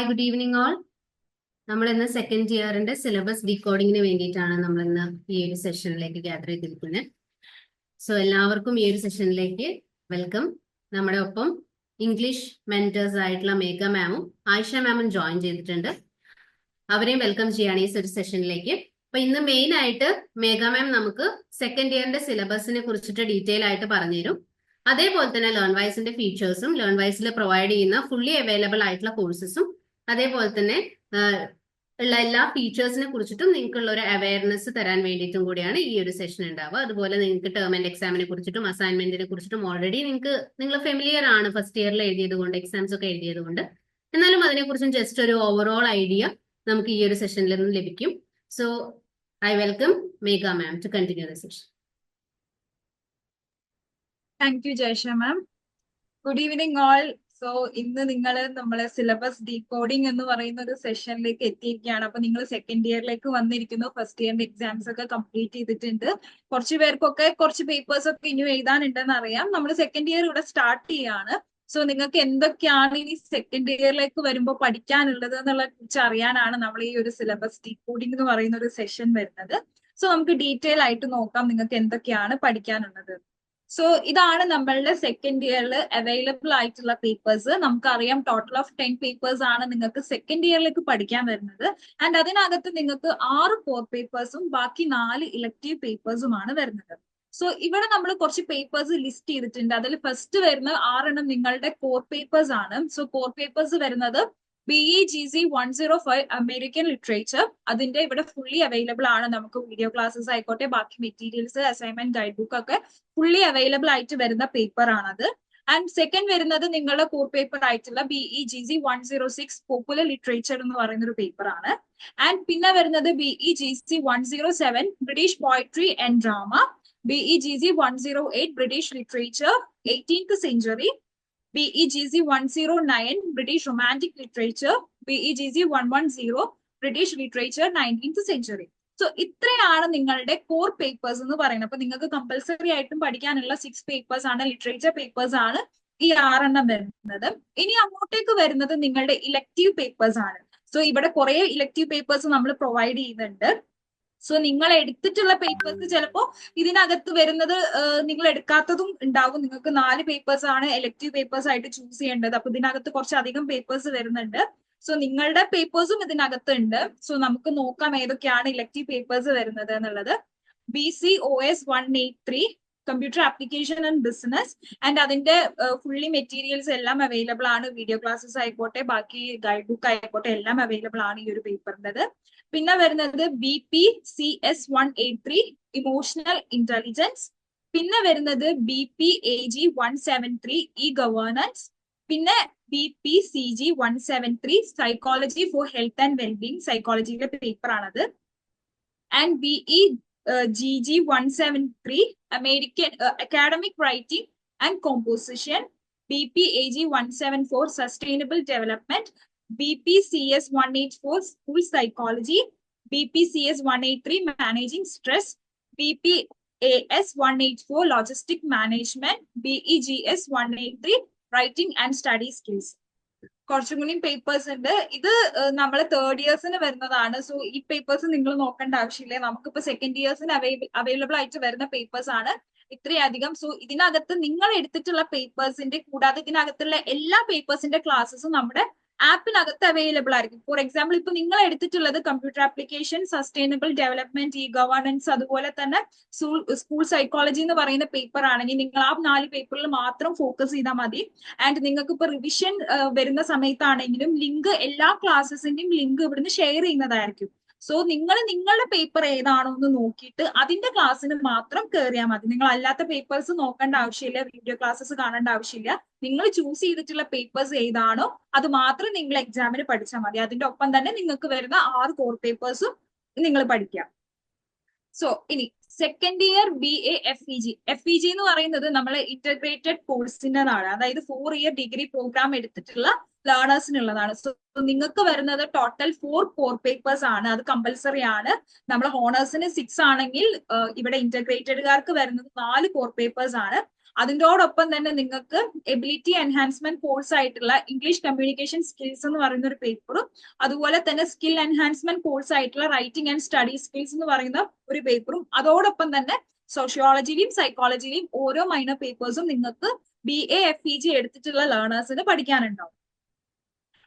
Hi good evening all. നമ്മൾ ഇന്ന് second ഇയറിന്റെ syllabus ഡീകോഡിങ്ങിന് വേണ്ടിയിട്ടാണ് നമ്മൾ ഇന്ന് ഈ ഒരു സെഷനിലേക്ക് ഗ്യാദർ ചെയ്തിരിക്കുന്നത്. സോ എല്ലാവർക്കും ഈ ഒരു സെഷനിലേക്ക് വെൽക്കം നമ്മുടെ ഒപ്പം ഇംഗ്ലീഷ് മെന്റേഴ്സ് ആയിട്ടുള്ള മേഘ മാമും ആയിഷ മാമും ജോയിൻ ചെയ്തിട്ടുണ്ട്. അവരെയും വെൽക്കം ചെയ്യാണ് ഈ ഒരു സെഷനിലേക്ക് അപ്പൊ ഇന്ന് മെയിൻ ആയിട്ട് മേഘ മാം നമുക്ക് സെക്കൻഡ് ഇയറിന്റെ സിലബസിനെ കുറിച്ചിട്ട് ഡീറ്റെയിൽ ആയിട്ട് പറഞ്ഞുതരും. അതേപോലെ തന്നെ ലേൺ വൈസിന്റെ ഫീച്ചേഴ്സും ലേൺ വൈസിൽ പ്രൊവൈഡ് ചെയ്യുന്ന ഫുള്ളി അവൈലബിൾ ആയിട്ടുള്ള കോഴ്സസും അതേപോലെ തന്നെ ഉള്ള എല്ലാ ഫീച്ചേഴ്സിനെ കുറിച്ചിട്ടും നിങ്ങൾക്കുള്ള ഒരു അവയർനെസ് തരാൻ വേണ്ടിയിട്ടും കൂടിയാണ് ഈ ഒരു സെഷൻ ഉണ്ടാവുക. അതുപോലെ നിങ്ങൾക്ക് ടേം ആൻഡ് എക്സാമിനെ കുറിച്ചിട്ടും അസൈൻമെന്റിനെ കുറിച്ചിട്ടും ഓൾറെഡി നിങ്ങൾക്ക് നിങ്ങൾ ഫെമിലിയർ ആണ് ഫസ്റ്റ് ഇയറിൽ എഴുതിയത് കൊണ്ട് എക്സാംസ് ഒക്കെ എഴുതിയത് കൊണ്ട്. എന്നാലും അതിനെക്കുറിച്ചും ജസ്റ്റ് ഒരു ഓവറോൾ ഐഡിയ നമുക്ക് ഈ ഒരു സെഷനിൽ നിന്ന് ലഭിക്കും. So I welcome Megha ma'am to continue the session thank you Jayasha ma'am good evening all so ഇന്ന് നിങ്ങൾ നമ്മളെ സിലബസ് ഡീകോഡിംഗ് എന്ന് പറയുന്ന ഒരു സെഷനിലേക്ക് എത്തിയിരിക്കുകയാണ്. അപ്പൊ നിങ്ങൾ സെക്കൻഡ് ഇയറിലേക്ക് വന്നിരിക്കുന്നു. ഫസ്റ്റ് ഇയറിന്റെ എക്സാംസ് ഒക്കെ കംപ്ലീറ്റ് ചെയ്തിട്ടുണ്ട്. കുറച്ച് പേർക്കൊക്കെ കുറച്ച് പേപ്പേഴ്സ് ഒക്കെ ഇനി എഴുതാനുണ്ടെന്ന് അറിയാം. നമ്മൾ സെക്കൻഡ് ഇയർ ഇവിടെ സ്റ്റാർട്ട് ചെയ്യാണ്. സോ നിങ്ങൾക്ക് എന്തൊക്കെയാണ് ഇനി സെക്കൻഡ് ഇയറിലേക്ക് വരുമ്പോൾ പഠിക്കാനുള്ളത് എന്നുള്ള കുറിച്ച് അറിയാനാണ് നമ്മൾ ഈ ഒരു സിലബസ് ഡീകോഡിംഗ് എന്ന് പറയുന്ന ഒരു സെഷൻ വരുന്നത്. സോ നമുക്ക് ഡീറ്റെയിൽ ആയിട്ട് നോക്കാം നിങ്ങൾക്ക് എന്തൊക്കെയാണ് പഠിക്കാനുള്ളത്. സോ ഇതാണ് നമ്മളുടെ സെക്കൻഡ് ഇയറിൽ അവൈലബിൾ ആയിട്ടുള്ള പേപ്പേഴ്സ് നമുക്കറിയാം ടോട്ടൽ ഓഫ് ടെൻ പേപ്പേഴ്സ് ആണ് നിങ്ങൾക്ക് സെക്കൻഡ് ഇയറിലേക്ക് പഠിക്കാൻ വരുന്നത്. ആൻഡ് അതിനകത്ത് നിങ്ങൾക്ക് ആറ് കോർ പേപ്പേഴ്സും ബാക്കി നാല് ഇലക്റ്റീവ് പേപ്പേഴ്സുമാണ് വരുന്നത്. സോ ഇവിടെ നമ്മൾ കുറച്ച് പേപ്പേഴ്സ് ലിസ്റ്റ് ചെയ്തിട്ടുണ്ട്. അതിൽ ഫസ്റ്റ് വരുന്ന ആറെണ്ണം നിങ്ങളുടെ കോർ പേപ്പേഴ്സ് ആണ്. സോ കോർ പേപ്പേഴ്സ് വരുന്നത് B E G C one zero five American literature അതിന്റെ ഇവിടെ ഫുള്ളി അവൈലബിൾ ആണ് നമുക്ക് വീഡിയോ ക്ലാസ്സസ് ആയിക്കോട്ടെ ബാക്കി മെറ്റീരിയൽസ് അസൈൻമെന്റ് ഗൈഡ് ബുക്ക് ഒക്കെ ഫുള്ളി അവൈലബിൾ ആയിട്ട് വരുന്ന പേപ്പർ ആണത്. ആൻഡ് സെക്കൻഡ് വരുന്നത് നിങ്ങളുടെ കോർ പേപ്പർ ആയിട്ടുള്ള B E G C one zero six popular literature എന്ന് പറയുന്ന ഒരു പേപ്പർ ആണ്. ആൻഡ് പിന്നെ വരുന്നത് B E G C one zero seven British poetry and drama B E G C one zero eight British literature eighteenth century B E G C one zero nine British romantic literature B E G C one one zero British literature nineteenth century so ഇത്രയാണ് നിങ്ങളുടെ core papers എന്ന് പറയുന്നത്. അപ്പൊ നിങ്ങൾക്ക് compulsory ആയിട്ടും പഠിക്കാനുള്ള six papers ആണ് literature papers ആണ് ഈ ആറെണ്ണം വരുന്നത്. ഇനി അങ്ങോട്ടേക്ക് വരുന്നത് നിങ്ങളുടെ ഇലക്റ്റീവ് പേപ്പേഴ്സ് ആണ്. സോ ഇവിടെ കുറെ ഇലക്റ്റീവ് പേപ്പേഴ്സ് നമ്മൾ പ്രൊവൈഡ് ചെയ്യുന്നുണ്ട്. സോ നിങ്ങൾ എടുത്തിട്ടുള്ള പേപ്പേഴ്സ് ചിലപ്പോ ഇതിനകത്ത് വരുന്നത് നിങ്ങൾ എടുക്കാത്തതും ഉണ്ടാവും. നിങ്ങൾക്ക് നാല് പേപ്പേഴ്സ് ആണ് എലക്റ്റീവ് പേപ്പേഴ്സ് ആയിട്ട് ചൂസ് ചെയ്യേണ്ടത്. അപ്പൊ ഇതിനകത്ത് കുറച്ചധികം പേപ്പേഴ്സ് വരുന്നുണ്ട്. സോ നിങ്ങളുടെ പേപ്പേഴ്സും ഇതിനകത്ത് ഉണ്ട് സോ നമുക്ക് നോക്കാം ഏതൊക്കെയാണ് ഇലക്റ്റീവ് പേപ്പേഴ്സ് വരുന്നത് എന്നുള്ളത്. B C O S one eight three computer application and business and അതിന്റെ ഫുള്ളി മെറ്റീരിയൽസ് എല്ലാം അവൈലബിൾ ആണ്. വീഡിയോ ക്ലാസ്സസ് ആയിക്കോട്ടെ ബാക്കി ഗൈഡ് ബുക്ക് ആയിക്കോട്ടെ എല്ലാം അവൈലബിൾ ആണ് ഈ ഒരു പേപ്പറിന്റെത്. പിന്നെ വരുന്നത് B P C S one eight three emotional intelligence പിന്നെ വരുന്നത് B P A G one seven three E governance പിന്നെ B P C G one seven three psychology for health and wellbeing സൈക്കോളജിയിലെ paper ആണത്. And B E uh, GG173, American uh, Academic Writing and Composition, BPAG174, Sustainable Development, BPCS184, School Psychology, BPCS183, Managing Stress, BPAS184, Logistic Management, BEGS183, Writing and Study Skills. കുറച്ചും കൂടി papers ഉണ്ട്. ഇത് നമ്മളെ third ഇയേഴ്സിന് വരുന്നതാണ്. So ഈ papers നിങ്ങൾ നോക്കേണ്ട ആവശ്യമില്ല. നമുക്കിപ്പോ സെക്കൻഡ് ഇയേഴ്സിന് അവൈലബിൾ ആയിട്ട് വരുന്ന പേപ്പേഴ്സ് ആണ് ഇത്രയധികം. സോ ഇതിനകത്ത് നിങ്ങൾ എടുത്തിട്ടുള്ള പേപ്പേഴ്സിന്റെ കൂടാതെ ഇതിനകത്തുള്ള എല്ലാ പേപ്പേഴ്സിന്റെ ക്ലാസ്സും നമ്മുടെ ആപ്പിനകത്ത് അവൈലബിൾ ആയിരിക്കും. ഫോർ എക്സാമ്പിൾ ഇപ്പൊ നിങ്ങൾ എടുത്തിട്ടുള്ളത് കമ്പ്യൂട്ടർ ആപ്ലിക്കേഷൻ സസ്റ്റൈനബിൾ ഡെവലപ്മെന്റ് ഈ ഗവേണൻസ് അതുപോലെ തന്നെ സ്കൂൾ സൈക്കോളജി എന്ന് പറയുന്ന പേപ്പർ ആണെങ്കിൽ നിങ്ങൾ ആ നാല് പേപ്പറിൽ മാത്രം ഫോക്കസ് ചെയ്താൽ മതി. ആൻഡ് നിങ്ങൾക്ക് ഇപ്പൊ റിവിഷൻ വരുന്ന സമയത്താണെങ്കിലും ലിങ്ക് എല്ലാ ക്ലാസ്സസിന്റെയും ലിങ്ക് ഇവിടുന്ന് ഷെയർ ചെയ്യുന്നതായിരിക്കും. സോ നിങ്ങൾ നിങ്ങളുടെ പേപ്പർ ഏതാണോ എന്ന് നോക്കിയിട്ട് അതിന്റെ ക്ലാസ്സിന് മാത്രം കയറിയാൽ മതി. നിങ്ങൾ അല്ലാത്ത പേപ്പേഴ്സ് നോക്കേണ്ട ആവശ്യമില്ല വീഡിയോ ക്ലാസ്സസ് കാണേണ്ട ആവശ്യമില്ല. നിങ്ങൾ ചൂസ് ചെയ്തിട്ടുള്ള പേപ്പേഴ്സ് ഏതാണോ അത് മാത്രം നിങ്ങൾ എക്സാമിന് പഠിച്ചാൽ മതി. അതിന്റെ ഒപ്പം തന്നെ നിങ്ങൾക്ക് വരുന്ന ആറ് കോർ പേപ്പേഴ്സും നിങ്ങൾ പഠിക്കാം. സോ ഇനി second year B A F E G F E G എന്ന് പറയുന്നത് നമ്മൾ ഇന്റഗ്രേറ്റഡ് കോഴ്സിന്റെതാണ് അതായത് ഫോർ ഇയർ ഡിഗ്രി പ്രോഗ്രാം എടുത്തിട്ടുള്ള ലേണേഴ്സിനുള്ളതാണ് സോ നിങ്ങൾക്ക് വരുന്നത് ടോട്ടൽ ഫോർ കോർ പേപ്പേഴ്സ് ആണ്. അത് കമ്പൽസറി ആണ്. നമ്മൾ ഹോണേഴ്സിന് സിക്സ് ആണെങ്കിൽ ഇവിടെ ഇന്റഗ്രേറ്റഡുകാർക്ക് വരുന്നത് നാല് കോർ പേപ്പേഴ്സ് ആണ്. അതിന്റോടൊപ്പം തന്നെ നിങ്ങൾക്ക് എബിലിറ്റി എൻഹാൻസ്മെന്റ് കോഴ്സ് ആയിട്ടുള്ള ഇംഗ്ലീഷ് കമ്മ്യൂണിക്കേഷൻ സ്കിൽസ് എന്ന് പറയുന്ന ഒരു പേപ്പറും അതുപോലെ തന്നെ സ്കിൽ എൻഹാൻസ്മെന്റ് കോഴ്സ് ആയിട്ടുള്ള റൈറ്റിംഗ് ആൻഡ് സ്റ്റഡി സ്കിൽസ് എന്ന് പറയുന്ന ഒരു പേപ്പറും അതോടൊപ്പം തന്നെ സോഷ്യോളജിയിലെയും സൈക്കോളജിയിലെയും ഓരോ മൈനർ പേപ്പേഴ്സും നിങ്ങൾക്ക് B A F E G എടുത്തിട്ടുള്ള ലേണേഴ്സിന് പഠിക്കാനുണ്ടാവും.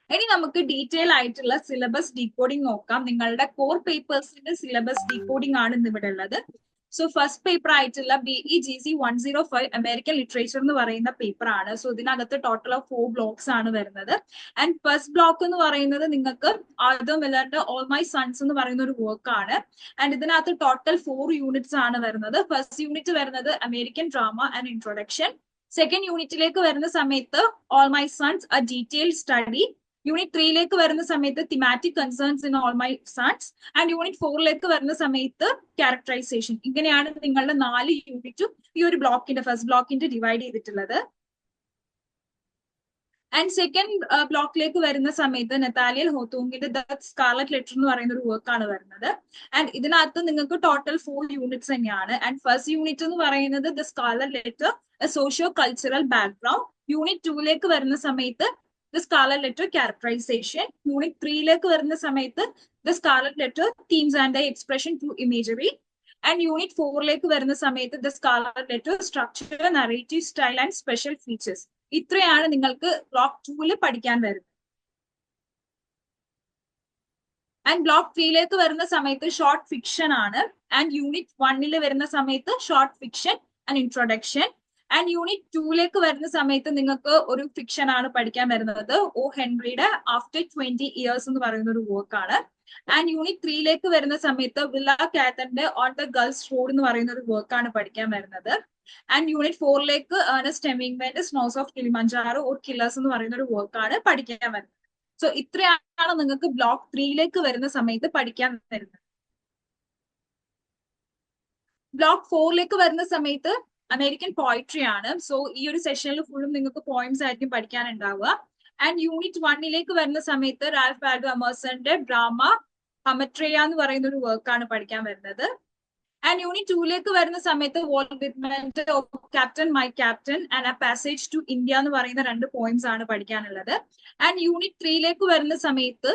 ഇനി നമുക്ക് ഡീറ്റെയിൽ ആയിട്ടുള്ള സിലബസ് ഡീകോഡിംഗ് നോക്കാം. നിങ്ങളുടെ കോർ പേപ്പേഴ്സിന്റെ സിലബസ് ഡീകോഡിംഗ് ആണ് ഇന്ന് ഇവിടെ ഉള്ളത്. സോ ഫസ്റ്റ് പേപ്പർ ആയിട്ടുള്ള B E G C one zero five American literature എന്ന് പറയുന്ന പേപ്പർ ആണ്. സോ ഇതിനകത്ത് ടോട്ടൽ ഓഫ് ഫോർ ബ്ലോക്സ് ആണ് വരുന്നത്. ആൻഡ് ഫസ്റ്റ് ബ്ലോക്ക് എന്ന് പറയുന്നത് നിങ്ങൾക്ക് ആദ്യം മില്ലറിന്റെ ഓൾ മൈ സൺസ് എന്ന് പറയുന്ന ഒരു വർക്ക് ആണ്. ആൻഡ് ഇതിനകത്ത് ടോട്ടൽ ഫോർ യൂണിറ്റ്സ് ആണ് വരുന്നത്. ഫസ്റ്റ് യൂണിറ്റ് വരുന്നത് American drama and introduction second യൂണിറ്റിലേക്ക് വരുന്ന സമയത്ത് all my sons a detail study unit ത്രീയിലേക്ക് വരുന്ന സമയത്ത് thematic concerns in all my sons and unit ഫോറിലേക്ക് വരുന്ന സമയത്ത് ക്യാരക്ടറൈസേഷൻ ഇങ്ങനെയാണ് നിങ്ങളുടെ നാല് യൂണിറ്റും ഈ ഒരു ബ്ലോക്കിന്റെ ഫസ്റ്റ് ബ്ലോക്കിന്റെ ഡിവൈഡ് ചെയ്തിട്ടുള്ളത്. ആൻഡ് സെക്കൻഡ് ബ്ലോക്കിലേക്ക് വരുന്ന സമയത്ത് നെത്താലിയൽ ഹോത്തോങ്ങിന്റെ ദ സ്കാർലറ്റ് ലെറ്റർ എന്ന് പറയുന്ന ഒരു വർക്കാണ് വരുന്നത്. ആൻഡ് ഇതിനകത്ത് നിങ്ങൾക്ക് ടോട്ടൽ ഫോർ യൂണിറ്റ്സ് തന്നെയാണ്. ആൻഡ് ഫസ്റ്റ് യൂണിറ്റ് എന്ന് പറയുന്നത് the scarlet letter socio cultural background unit ടൂയിലേക്ക് വരുന്ന സമയത്ത് the scarlet letter characterization unit ത്രീയിലേക്ക് വരുന്ന സമയത്ത് the scarlet letter themes and the expression to imagery and unit ഫോറിലേക്ക് വരുന്ന സമയത്ത് the scarlet letter structure narrative style and special features ഇത്രയാണ് നിങ്ങൾക്ക് block ടൂവിൽ പഠിക്കാൻ വരുന്നത്. ആൻഡ് ബ്ലോക്ക് ത്രീയിലേക്ക് വരുന്ന സമയത്ത് ഷോർട്ട് ഫിക്ഷൻ ആണ്. ആൻഡ് യൂണിറ്റ് വണ്ണിൽ വരുന്ന സമയത്ത് short fiction and introduction and unit ടൂയിലേക്ക് വരുന്ന സമയത്ത് നിങ്ങൾക്ക് ഒരു ഫിക്ഷൻ ആണ് പഠിക്കാൻ വരുന്നത്. ഓ ഹെൻറിയുടെ ആഫ്റ്റർ ട്വന്റി ഇയേഴ്സ് എന്ന് പറയുന്ന ഒരു വർക്ക് ആണ് ആൻഡ് യൂണിറ്റ് ത്രീയിലേക്ക് വരുന്ന സമയത്ത് വില്ല കാത്തന്റെ ഓൺ ദ ഗേൾസ് റോഡ് എന്ന് പറയുന്ന ഒരു വർക്ക് ആണ് പഠിക്കാൻ വരുന്നത്. ആൻഡ് യൂണിറ്റ് ഫോറിലേക്ക് stemming ഹെമിംഗ്മാന്റെ snows of Kilimanjaro or killers എന്ന് പറയുന്ന ഒരു വർക്ക് ആണ് പഠിക്കാൻ വരുന്നത്. സോ ഇത്രയാണ് നിങ്ങൾക്ക് ബ്ലോക്ക് ത്രീയിലേക്ക് വരുന്ന സമയത്ത് പഠിക്കാൻ വരുന്നത്. ബ്ലോക്ക് ഫോറിലേക്ക് വരുന്ന സമയത്ത് അമേരിക്കൻ പോയിട്രി ആണ്. സോ ഈ ഒരു സെഷനിൽ ഫുള്ളും നിങ്ങൾക്ക് പോയിന്റ്സ് ആയിരിക്കും പഠിക്കാനുണ്ടാവുക. ആൻഡ് യൂണിറ്റ് വണ്ണിലേക്ക് വരുന്ന സമയത്ത് റാൽഫ് വാൽഡോ അമേഴ്സന്റെ ഡ്രാമ ഹമട്രിയ എന്ന് പറയുന്ന ഒരു വർക്ക് ആണ് പഠിക്കാൻ വരുന്നത്. ആൻഡ് യൂണിറ്റ് ടൂലേക്ക് വരുന്ന സമയത്ത് wall of captain my captain and a passage to India എന്ന് പറയുന്ന രണ്ട് പോയിന്റ്സ് ആണ് പഠിക്കാനുള്ളത്. ആൻഡ് യൂണിറ്റ് ത്രീയിലേക്ക് വരുന്ന സമയത്ത്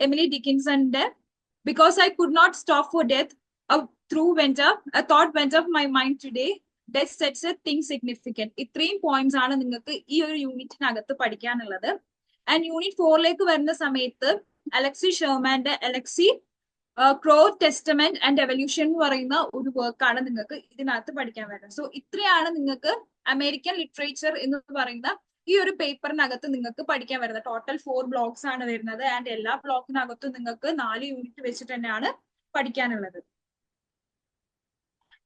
Emily ഡിക്കിൻസന്റെ because I could not stop for death through went a thought went up my mind today death sets a thing significant ഇത്രയും points ആണ് നിങ്ങൾക്ക് ഈ ഒരു യൂണിറ്റിനകത്ത് പഠിക്കാനുള്ളത്. ആൻഡ് യൂണിറ്റ് ഫോറിലേക്ക് വരുന്ന സമയത്ത് Alexie ഷെർമാന്റെ Alexie crow testament and evolution എന്ന് പറയുന്ന ഒരു വർക്കാണ് നിങ്ങൾക്ക് ഇതിനകത്ത് പഠിക്കാൻ വരുന്നത്. സോ ഇത്രയാണ് നിങ്ങൾക്ക് അമേരിക്കൻ ലിറ്ററേച്ചർ എന്ന് പറയുന്ന ഈ ഒരു പേപ്പറിനകത്ത് നിങ്ങൾക്ക് പഠിക്കാൻ വരുന്നത്. ടോട്ടൽ ഫോർ ബ്ലോക്സ് ആണ് വരുന്നത്. ആൻഡ് എല്ലാ ബ്ലോക്കിനകത്തും നിങ്ങൾക്ക് നാല് യൂണിറ്റ് വെച്ചിട്ട് തന്നെയാണ് പഠിക്കാനുള്ളത്.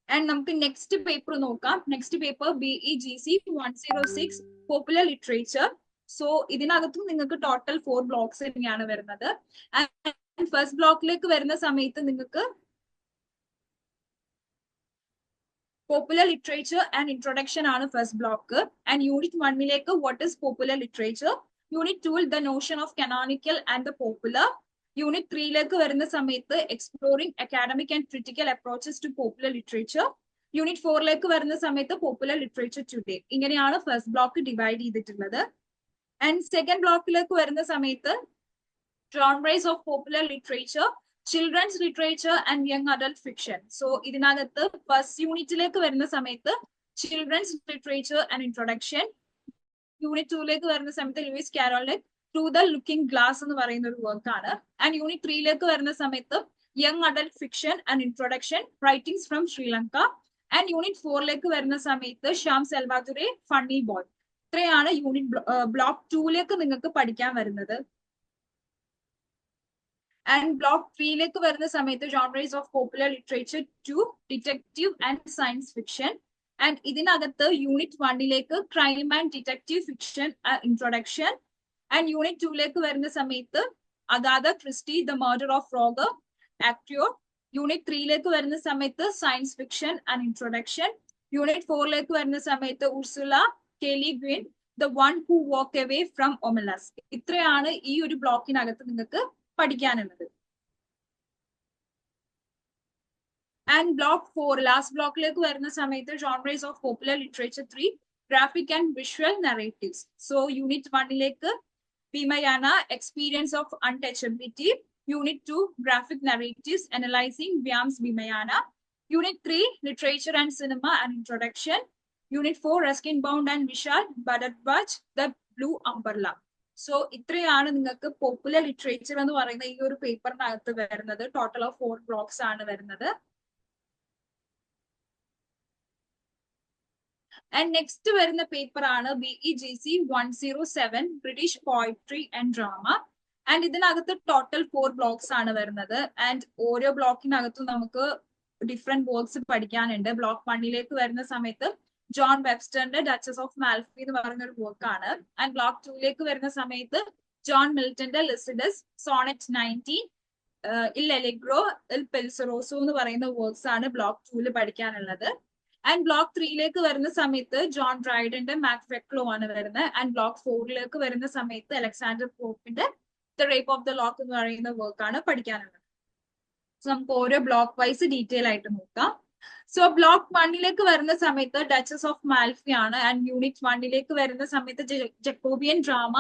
ആൻഡ് നമുക്ക് നെക്സ്റ്റ് പേപ്പർ നോക്കാം. Next paper B E G C one zero six popular literature so ഇതിനകത്തും നിങ്ങൾക്ക് ടോട്ടൽ ഫോർ ബ്ലോക്സ് തന്നെയാണ് വരുന്നത്. ഫസ്റ്റ് ബ്ലോക്കിലേക്ക് വരുന്ന സമയത്ത് നിങ്ങൾക്ക് പോപ്പുലർ ലിറ്ററേച്ചർ ആൻഡ് ഇൻട്രൊഡക്ഷൻ ആണ് ഫസ്റ്റ് ബ്ലോക്ക് ആൻഡ് യൂണിറ്റ് വണ്ണിലേക്ക് what is popular literature unit ടൂവിൽ the notion of canonical and the popular unit ത്രീയിലേക്ക് വരുന്ന സമയത്ത് exploring academic and critical approaches to popular literature unit ഫോറിലേക്ക് വരുന്ന സമയത്ത് പോപ്പുലർ ലിറ്ററേച്ചർ ടുഡേ ഇങ്ങനെയാണ് first block divide ചെയ്തിട്ടുള്ളത്. And second ബ്ലോക്കിലേക്ക് വരുന്ന സമയത്ത് genres of popular literature children's literature and young adult fiction so ഇതിനകത്ത് first യൂണിറ്റിലേക്ക് വരുന്ന സമയത്ത് children's literature and introduction unit ടൂലേക്ക് വരുന്ന സമയത്ത് ലൂയിസ് കാരോളിന്റെ ടു ദ ലുക്കിംഗ് ഗ്ലാസ് എന്ന് പറയുന്ന ഒരു വർക്ക് ആണ് ആൻഡ് യൂണിറ്റ് ത്രീയിലേക്ക് വരുന്ന സമയത്ത് young adult fiction and introduction writings from Sri Lanka and unit ഫോറിലേക്ക് വരുന്ന സമയത്ത് ഷ്യാം സെൽവാതുരെ ഫണ്ണി ബോയ് ഇത്രയാണ് യൂണിറ്റ് ബ്ലോക്ക് ടൂയിലേക്ക് നിങ്ങൾക്ക് പഠിക്കാൻ വരുന്നത്. ആൻഡ് ബ്ലോക്ക് ത്രീയിലേക്ക് വരുന്ന സമയത്ത് genres of popular literature two detective and science fiction and ഇതിനകത്ത് യൂണിറ്റ് വണ്ണിലേക്ക് crime and detective fiction introduction and unit ടൂലേക്ക് വരുന്ന സമയത്ത് Agatha Christie the murder of Roger Ackroyd unit ത്രീയിലേക്ക് വരുന്ന സമയത്ത് science fiction and introduction unit ഫോറിലേക്ക് വരുന്ന സമയത്ത് Ursula K Le Guin the one who walk away from Omelas ഇത്രയാണ് ഈ ഒരു ബ്ലോക്കിനകത്ത് നിങ്ങൾക്ക് പഠിക്കാനുള്ളത്. And block four last block വരുന്ന സമയത്ത് genres of popular literature three graphic and visual narratives so unit വണ്ണിലേക്ക് Bhimayana experience of untouchability unit 2, graphic narratives analysing വ്യാംസ് Bhimayana unit 3, literature and cinema and introduction unit four Ruskin Bond and Vishal budded the blue umbrella so ഇത്രയാണ് നിങ്ങൾക്ക് popular literature എന്ന് പറയുന്ന ഈ ഒരു പേപ്പറിനകത്ത് വരുന്നത്. Total of four blocks ആണ് വരുന്നത്. And next വരുന്ന പേപ്പർ ആണ് B E G C one zero seven British poetry and drama and ഇതിനകത്ത് ടോട്ടൽ ഫോർ ബ്ലോക്സ് ആണ് വരുന്നത്. ആൻഡ് ഓരോ ബ്ലോക്കിനകത്തും നമുക്ക് ഡിഫറെന്റ് വർക്ക്സ് പഠിക്കാനുണ്ട്. ബ്ലോക്ക് വണ്ണിലേക്ക് വരുന്ന സമയത്ത് ജോൺ വെബ്സ്റ്ററിന്റെ ഡച്ചസ് ഓഫ് മാൽഫി എന്ന് പറയുന്ന ഒരു വർക്ക് ആണ് ആൻഡ് ബ്ലോക്ക് ടൂയിലേക്ക് വരുന്ന സമയത്ത് John മിൽട്ടന്റെ Lycidas sonnet nineteen L'Allegro Il Penseroso എന്ന് പറയുന്ന വർക്ക്സ് ആണ് ബ്ലോക്ക് ടൂൽ പഠിക്കാനുള്ളത്. ആൻഡ് ബ്ലോക്ക് ത്രീയിലേക്ക് വരുന്ന സമയത്ത് ജോൺ ഡ്രൈഡന്റെ മാക് ഫെക്ലോ ആണ് വരുന്നത്. ആൻഡ് ബ്ലോക്ക് ഫോറിലേക്ക് വരുന്ന സമയത്ത് Alexander പോപ്പിന്റെ the rape of the lock എന്ന് പറയുന്ന വർക്ക് ആണ് പഠിക്കാനുള്ളത്. സോ നമുക്ക് ഓരോ ബ്ലോക്ക് വൈസ് ഡീറ്റെയിൽ ആയിട്ട് നോക്കാം. സോ ബ്ലോക്ക് വണ്ണിലേക്ക് വരുന്ന സമയത്ത് ഡച്ചസ് ഓഫ് മാൽഫി ആണ്. ആൻഡ് യൂണിറ്റ് വണ്ണിലേക്ക് വരുന്ന സമയത്ത് Jacobean drama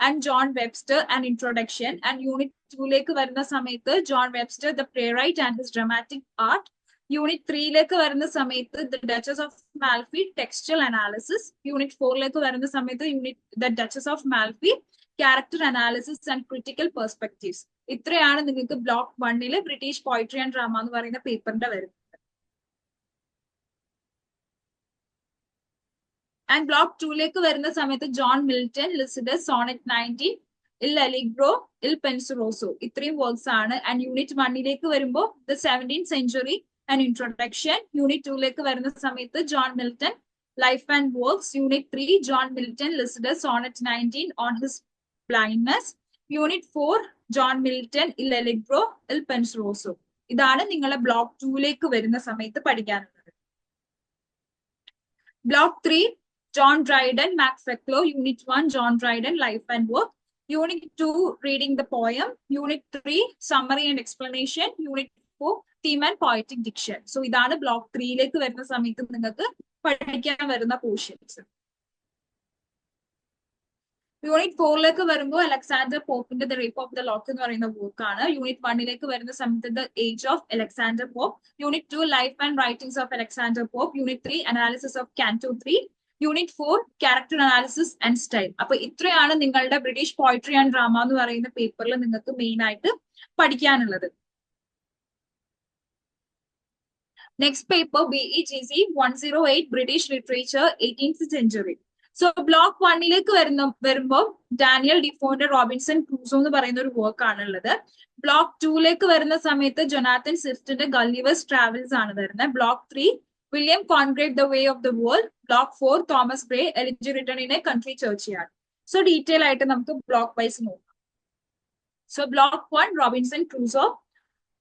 and John Webster and introduction and unit ടൂലേക്ക് വരുന്ന സമയത്ത് John Webster the playwright and his dramatic art unit ത്രീയിലേക്ക് വരുന്ന സമയത്ത് the duchess of Malfi textual analysis unit ഫോറിലേക്ക് വരുന്ന സമയത്ത് unit the duchess of Malfi character analysis and critical perspectives ഇത്രയാണ് നിങ്ങൾക്ക് block വണ്ണിൽ British poetry and drama എന്ന് പറയുന്ന പേപ്പറിന്റെ വരുന്നത്. ആൻഡ് ബ്ലോക്ക് ടൂയിലേക്ക് വരുന്ന സമയത്ത് John Milton Lycidas sonnet nineteen il allegro il പെൻസുറോസോ ഇത്രയും വർക്ക്സ് ആണ്. ആൻഡ് യൂണിറ്റ് വണ്ണിലേക്ക് വരുമ്പോൾ the seventeen century and introduction unit ടൂലേക്ക് വരുന്ന സമയത്ത് John Milton life and works unit three John Milton Lycidas sonnet nineteen on his blindness unit four John Milton il allegro il പെൻസുറോസോ ഇതാണ് നിങ്ങളെ block ടൂലേക്ക് വരുന്ന സമയത്ത് പഠിക്കാനുള്ളത് block three John Dryden, Max Feclo, Unit 1, John Dryden, Life and Work. Unit 2, Reading the Poem. Unit 3, Summary and Explanation. Unit 4, Theme and poetic diction so ഇതാണ് block ത്രീയിലേക്ക് വരുന്ന സമയത്ത് നിങ്ങൾക്ക് പഠിക്കാൻ വരുന്ന പോർഷൻസ് യൂണിറ്റ് ഫോറിലേക്ക് വരുമ്പോൾ Alexander പോപ്പിന്റെ the rape of the lock എന്ന് പറയുന്ന ബുക്ക് ആണ്. യൂണിറ്റ് വണ്ണിലേക്ക് വരുന്ന സമയത്ത് the age of Alexander Pope unit two life and writings of Alexander Pope unit three analysis of canto three unit four character analysis and style അപ്പൊ ഇത്രയാണ് നിങ്ങളുടെ British poetry and drama എന്ന് പറയുന്ന പേപ്പറിൽ നിങ്ങൾക്ക് മെയിൻ ആയിട്ട് പഠിക്കാനുള്ളത്. Next paper B E G C one zero eight British literature eighteenth century so block വണ്ണിലേക്ക് വരുന്ന വരുമ്പോൾ ഡാനിയൽ ഡിഫോന്റെ റോബിൻസൺ ക്രൂസോ എന്ന് പറയുന്ന ഒരു വർക്ക് ആണുള്ളത്. ബ്ലോക്ക് ടൂലേക്ക് വരുന്ന സമയത്ത് ജൊനാത്തൻ സിഫ്റ്റിന്റെ ഗള്ളിവേഴ്സ് ട്രാവൽസ് ആണ് വരുന്നത്. Block three William Congreve the way of the world block four Thomas Gray elegy written in a country ചർച്ചിയാണ് so detail ആയിട്ട് നമുക്ക് ബ്ലോക്ക് വൈസ് നോക്കാം. So block one Robinson Crusoe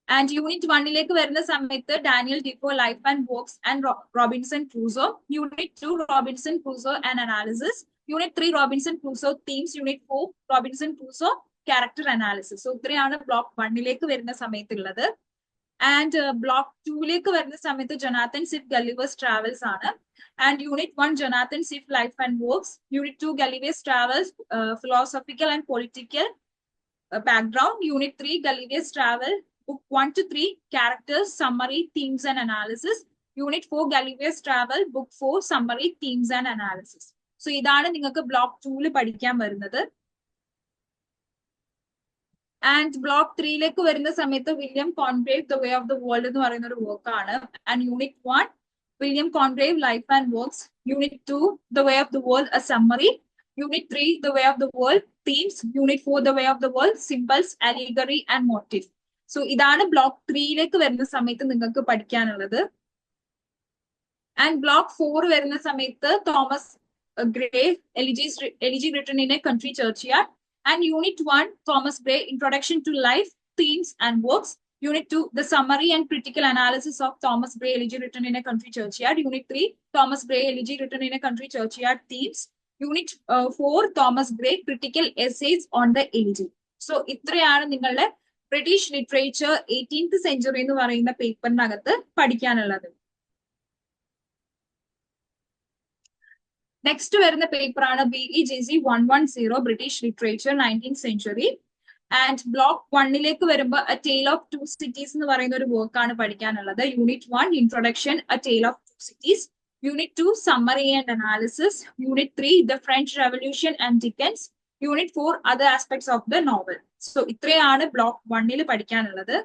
and unit വണ്ണിലേക്ക് വരുന്ന സമയത്ത് Daniel Defoe life and works and Robinson Crusoe unit two Robinson Crusoe and analysis unit three Robinson Crusoe themes unit four Robinson Crusoe character analysis so ഇത്രയാണ് block വണ്ണിലേക്ക് വരുന്ന സമയത്തുള്ളത്. And block ടൂയിലേക്ക് വരുന്ന സമയത്ത് Jonathan Swift Gulliver's travels ആണ്. And unit one Jonathan Swift life and works unit two Gulliver's travels philosophical and political background unit three Gulliver's travel book 1 to 3 characters summary themes and analysis. Unit 4 galileo's travel. Book 4 summary themes and analysis. So ഇതാണ് നിങ്ങൾക്ക് block tool പഠിക്കാൻ വരുന്നത്. And block ത്രീയിലേക്ക് വരുന്ന സമയത്ത് William Congreve the way of the world എന്ന് പറയുന്ന ഒരു വർക്ക് ആണ്. And unit one William Congreve life and works unit two the way of the world a summary unit three the way of the world themes unit four the way of the world symbols allegory and motive so ഇതാണ് block ത്രീയിലേക്ക് വരുന്ന സമയത്ത് നിങ്ങൾക്ക് പഠിക്കാനുള്ളത്. And block four വരുന്ന സമയത്ത് Thomas Gray elegy elegy a country churchyard and unit one Thomas Gray introduction to life themes and works two the summary and critical analysis of Thomas Gray elegy written in a country churchyard unit three Thomas Gray elegy written in a country churchyard themes unit four Thomas Gray critical essays on the elegy so ഇത്രയാണ് നിങ്ങളുടെ British literature eighteenth century എന്ന് പറയുന്ന പേപ്പറിനകത്ത് പഠിക്കാനുള്ളത്. Next വരുന്ന പേപ്പറാണ് B E G C one one zero British literature nineteen century and block വണ്ണിലേക്ക് വരുമ്പോൾ a tale of two cities എന്ന് പറയുന്ന ഒരു വർക്കാണ് പഠിക്കാനുള്ളത്. Unit one introduction a tale of two cities unit two summary and analysis unit three the French revolution and Dickens unit four other aspects of the novel so ഇത്രയാണ് block വണ്ണിൽ പഠിക്കാനുള്ളത്.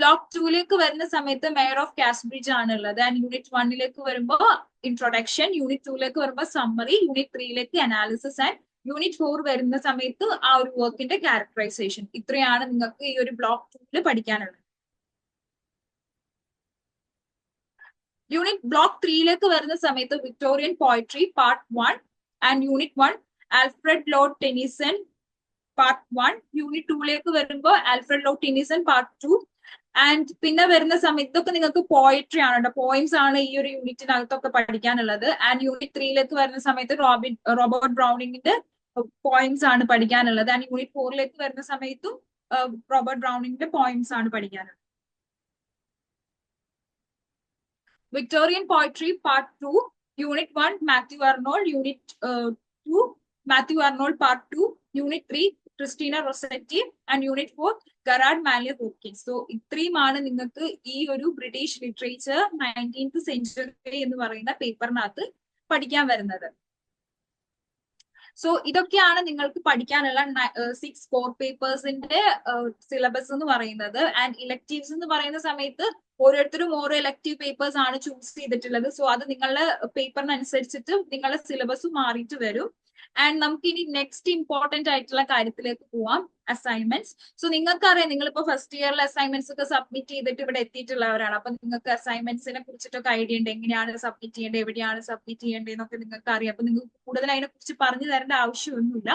Block ടൂലേക്ക് വരുന്ന സമയത്ത് മെയർ ഓഫ് കാസ്ബ്രിഡ്ജ് ആണ് ഉള്ളത് and unit വണ്ണിലേക്ക് വരുമ്പോൾ introduction unit ടൂലേക്ക് വരുമ്പോൾ സമ്മറി യൂണിറ്റ് ത്രീയിലേക്ക് അനാലിസിസ് ആൻഡ് യൂണിറ്റ് ഫോർ വരുന്ന സമയത്ത് ആ ഒരു വർക്കിന്റെ ക്യാരക്ടറൈസേഷൻ ഇത്രയാണ് നിങ്ങൾക്ക് ഈ ഒരു ബ്ലോക്ക് ടൂവിൽ പഠിക്കാനുള്ളത്. യൂണിറ്റ് ബ്ലോക്ക് ത്രീയിലേക്ക് വരുന്ന സമയത്ത് Victorian poetry part one and unit one Alfred Lord Tennyson part one unit ടൂയിലേക്ക് വരുമ്പോൾ Alfred Lord Tennyson part two and പിന്നെ വരുന്ന സമയത്ത് ഇതൊക്കെ നിങ്ങൾക്ക് പോയട്രി ആണ് കേട്ടോ പോയിംസ് ആണ് ഈ ഒരു യൂണിറ്റിനകത്തൊക്കെ പഠിക്കാനുള്ളത്. ആൻഡ് യൂണിറ്റ് ത്രീയിലേക്ക് വരുന്ന സമയത്ത് റോബിൻ റോബർട്ട് ബ്രൗണിങ്ങിന്റെ പോയിംസ് ആണ് പഠിക്കാനുള്ളത്. ആൻഡ് യൂണിറ്റ് ഫോറിലേക്ക് വരുന്ന സമയത്തും റോബർട്ട് ബ്രൗണിങ്ങിന്റെ പോയിംസ് ആണ് പഠിക്കാനുള്ളത്. Victorian poetry part two unit one Matthew Arnold unit two Matthew Arnold part two unit three Christina Rossetti and unit four Gerard Manley Hopkins so ഇത്രയുമാണ് നിങ്ങൾക്ക് ഈ ഒരു ബ്രിട്ടീഷ് ലിറ്ററേച്ചർ നയന്റീൻത് സെഞ്ചുറി എന്ന് പറയുന്ന പേപ്പറിനകത്ത് പഠിക്കാൻ വരുന്നത്. സോ ഇതൊക്കെയാണ് നിങ്ങൾക്ക് പഠിക്കാനുള്ള സിക്സ് കോർ പേപ്പേഴ്സിന്റെ സിലബസ് എന്ന് പറയുന്നത്. ആൻഡ് ഇലക്റ്റീവ്സ് എന്ന് പറയുന്ന സമയത്ത് ഓരോരുത്തരും ഓരോ ഇലക്ടീവ് പേപ്പേഴ്സ് ആണ് ചൂസ് ചെയ്തിട്ടുള്ളത്. സോ അത് നിങ്ങളുടെ പേപ്പറിനനുസരിച്ചിട്ട് നിങ്ങളുടെ സിലബസ് മാറിയിട്ട് വരും. ആൻഡ് നമുക്ക് ഇനി നെക്സ്റ്റ് ഇമ്പോർട്ടന്റ് ആയിട്ടുള്ള കാര്യത്തിലേക്ക് പോവാം. അസൈൻമെന്റ്സ് സോ നിങ്ങൾക്കറിയാം നിങ്ങളിപ്പോ ഫസ്റ്റ് ഇയറിൽ അസൈൻമെന്റ്സ് ഒക്കെ സബ്മിറ്റ് ചെയ്തിട്ട് ഇവിടെ എത്തിയിട്ടുള്ളവരാണ്. അപ്പൊ നിങ്ങൾക്ക് അസൈൻമെന്റ്സിനെ കുറിച്ചിട്ടൊക്കെ ഐഡിയ ഉണ്ട്. എങ്ങനെയാണ് സബ്മിറ്റ് ചെയ്യേണ്ടത്? എവിടെയാണ് സബ്മിറ്റ് ചെയ്യേണ്ടത് എന്നൊക്കെ നിങ്ങൾക്ക് അറിയാം അപ്പൊ നിങ്ങൾക്ക് കൂടുതൽ അതിനെ കുറിച്ച് പറഞ്ഞു തരേണ്ട ആവശ്യമൊന്നുമില്ല.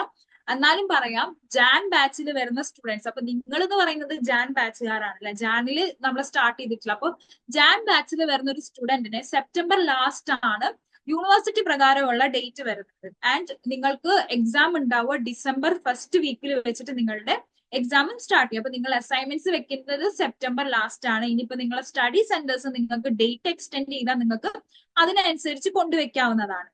എന്നാലും പറയാം ജാൻ ബാച്ചിൽ വരുന്ന സ്റ്റുഡൻസ് അപ്പൊ നിങ്ങൾ എന്ന് പറയുന്നത് ജാൻ ബാച്ചുകാരാണല്ലേ ജാനിൽ നമ്മൾ സ്റ്റാർട്ട് ചെയ്തിട്ടില്ല. അപ്പൊ ജാൻ ബാച്ചിൽ വരുന്ന ഒരു സ്റ്റുഡന്റിന് സെപ്റ്റംബർ ലാസ്റ്റ് ആണ് യൂണിവേഴ്സിറ്റി പ്രകാരമുള്ള ഡേറ്റ് വരുന്നത്. ആൻഡ് നിങ്ങൾക്ക് എക്സാം ഉണ്ടാവുക ഡിസംബർ ഫസ്റ്റ് വീക്കിൽ വെച്ചിട്ട് നിങ്ങളുടെ എക്സാമും സ്റ്റാർട്ട് ചെയ്യും അപ്പൊ നിങ്ങൾ അസൈൻമെന്റ്സ് വെക്കുന്നത് സെപ്റ്റംബർ ലാസ്റ്റ് ആണ്. ഇനിയിപ്പോ നിങ്ങളെ സ്റ്റഡി സെന്റേഴ്സ് നിങ്ങൾക്ക് ഡേറ്റ് എക്സ്റ്റെൻഡ് ചെയ്താൽ നിങ്ങൾക്ക് അതിനനുസരിച്ച് കൊണ്ടുവയ്ക്കാവുന്നതാണ്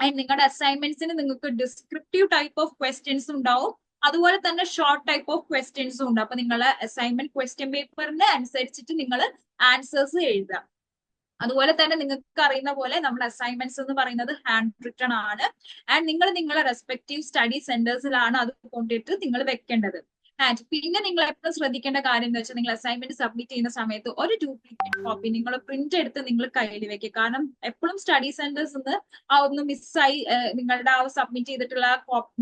ആൻഡ് നിങ്ങളുടെ അസൈൻമെന്റ്സിന് നിങ്ങൾക്ക് ഡിസ്ക്രിപ്റ്റീവ് ടൈപ്പ് ഓഫ് ക്വസ്റ്റ്യൻസ് ഉണ്ടാവും. അതുപോലെ തന്നെ ഷോർട്ട് ടൈപ്പ് ഓഫ് ക്വസ്റ്റ്യൻസും ഉണ്ട്. അപ്പൊ നിങ്ങളെ അസൈൻമെന്റ് ക്വസ്റ്റ്യൻ പേപ്പറിന് അനുസരിച്ചിട്ട് നിങ്ങൾ ആൻസേഴ്സ് എഴുതുക. അതുപോലെ തന്നെ നിങ്ങൾക്ക് അറിയുന്ന പോലെ നമ്മുടെ അസൈൻമെന്റ്സ് എന്ന് പറയുന്നത് ഹാൻഡ് റിട്ടൺ ആണ്. ആൻഡ് നിങ്ങൾ നിങ്ങളെ റെസ്പെക്റ്റീവ് സ്റ്റഡി സെന്റേഴ്സിലാണ് അത് കൊണ്ടിട്ട് നിങ്ങൾ വെക്കേണ്ടത്. ആൻഡ് പിന്നെ നിങ്ങൾ എപ്പോഴും ശ്രദ്ധിക്കേണ്ട കാര്യം എന്ന് വെച്ചാൽ നിങ്ങൾ അസൈൻമെന്റ് സബ്മിറ്റ് ചെയ്യുന്ന സമയത്ത് ഒരു ഡ്യൂപ്ലിക്കേറ്റ് കോപ്പി നിങ്ങൾ പ്രിന്റ് എടുത്ത് നിങ്ങൾ കയ്യിൽ വെക്കുക കാരണം എപ്പോഴും സ്റ്റഡി സെന്റേഴ്സ് നിന്ന് ആ ഒന്ന് മിസ്സായി നിങ്ങളുടെ ആ സബ്മിറ്റ് ചെയ്തിട്ടുള്ള